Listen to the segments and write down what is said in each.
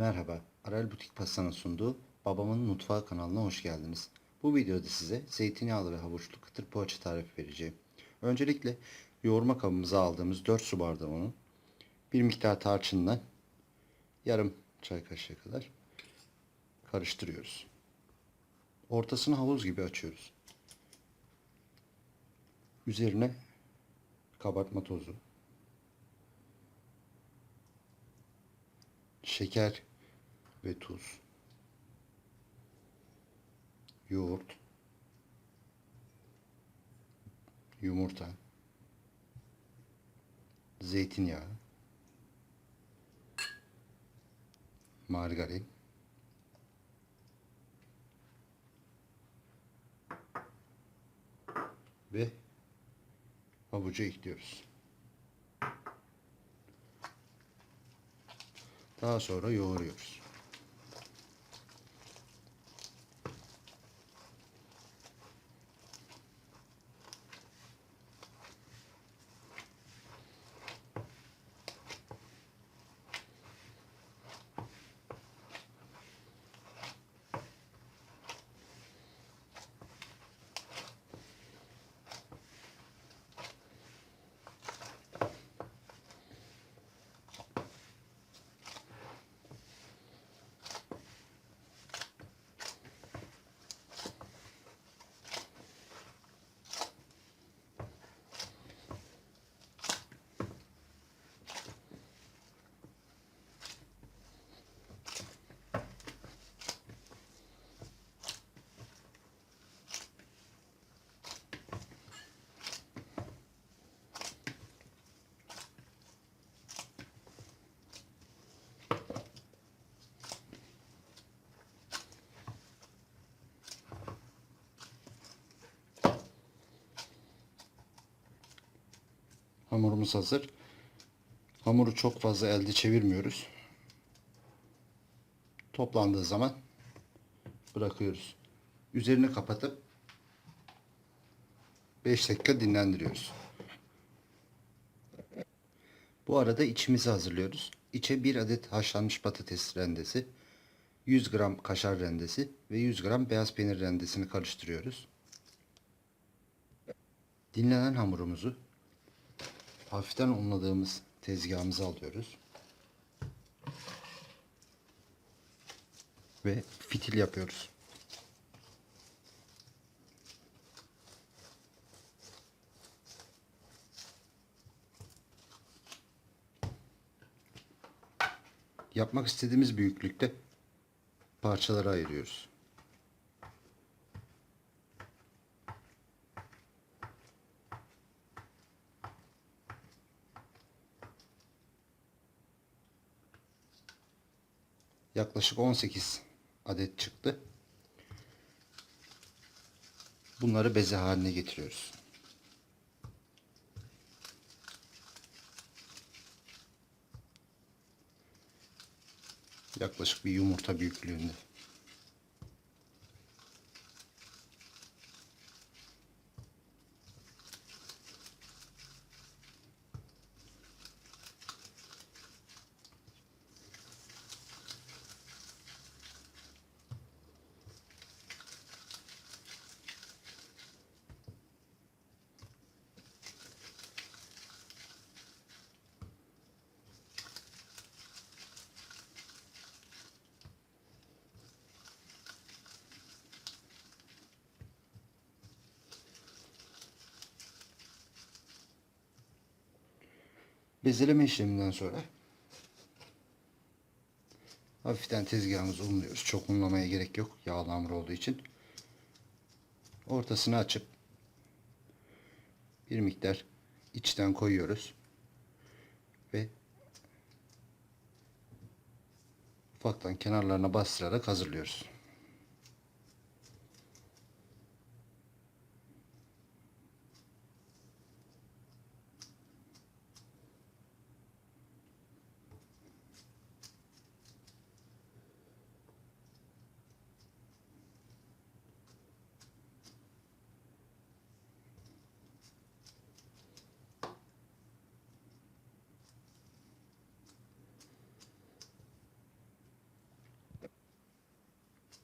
Merhaba, Aral Butik Pasta'nın sunduğu Babamın Mutfağı kanalına hoş geldiniz. Bu videoda size zeytinyağlı ve havuçlu kıtır poğaça tarifi vereceğim. Öncelikle yoğurma kabımıza aldığımız 4 su bardağı unu, bir miktar tarçınla yarım çay kaşığı kadar karıştırıyoruz. Ortasını havuz gibi açıyoruz. Üzerine kabartma tozu, şeker ve tuz, yoğurt, yumurta, zeytinyağı, margarin, ve havucu ekliyoruz. Daha sonra yoğuruyoruz. Hamurumuz hazır. Hamuru çok fazla elde çevirmiyoruz. Toplandığı zaman bırakıyoruz. Üzerini kapatıp 5 dakika dinlendiriyoruz. Bu arada içimizi hazırlıyoruz. İçe 1 adet haşlanmış patates rendesi, 100 gram kaşar rendesi ve 100 gram beyaz peynir rendesini karıştırıyoruz. Dinlenen hamurumuzu hafiften unladığımız tezgahımıza alıyoruz. Ve fitil yapıyoruz. Yapmak istediğimiz büyüklükte parçalara ayırıyoruz. Yaklaşık 18 adet çıktı. Bunları beze haline getiriyoruz. Yaklaşık bir yumurta büyüklüğünde. Bezeleme işleminden sonra hafiften tezgahımızı unluyoruz. Çok unlamaya gerek yok. Yağlı hamur olduğu için. Ortasını açıp bir miktar içten koyuyoruz. Ve ufaktan kenarlarına bastırarak hazırlıyoruz.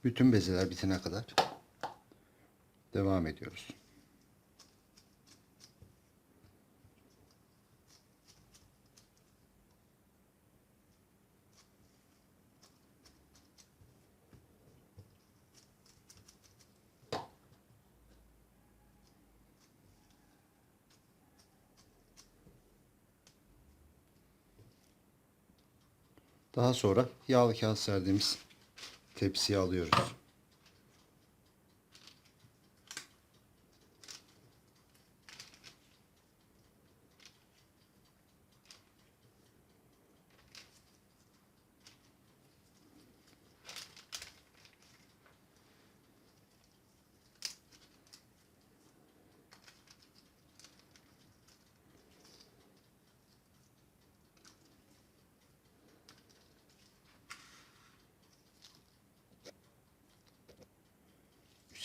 Bütün bezeler bitene kadar devam ediyoruz. Daha sonra yağlı kağıt serdiğimiz tepsiye alıyoruz.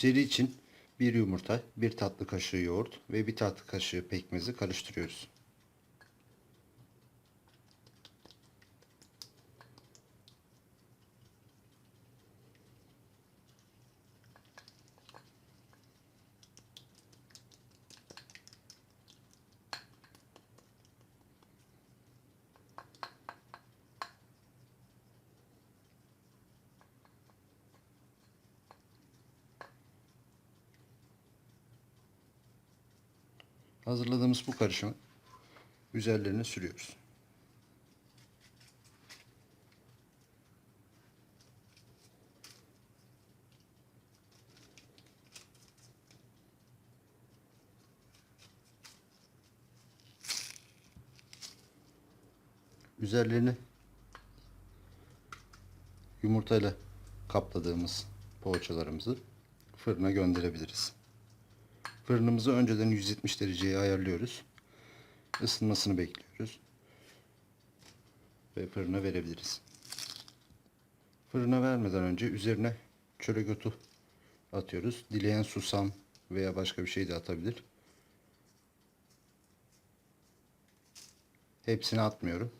Üzeri için bir yumurta, bir tatlı kaşığı yoğurt ve bir tatlı kaşığı pekmezi karıştırıyoruz. Hazırladığımız bu karışımı üzerlerine sürüyoruz. Üzerlerini yumurtayla kapladığımız poğaçalarımızı fırına gönderebiliriz. Fırınımızı önceden 170 dereceye ayarlıyoruz. Isınmasını bekliyoruz. Ve fırına verebiliriz. Fırına vermeden önce üzerine çörek otu atıyoruz. Dileyen susam veya başka bir şey de atabilir. Hepsini atmıyorum.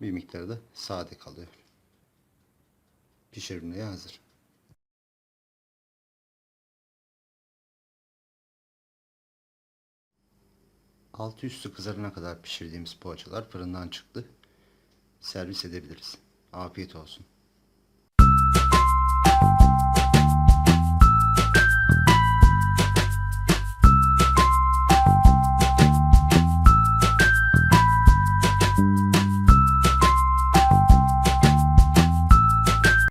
Bir miktar da sade kalıyor. Pişirilmeye hazır. Altı üstü kızarana kadar pişirdiğimiz poğaçalar fırından çıktı. Servis edebiliriz. Afiyet olsun.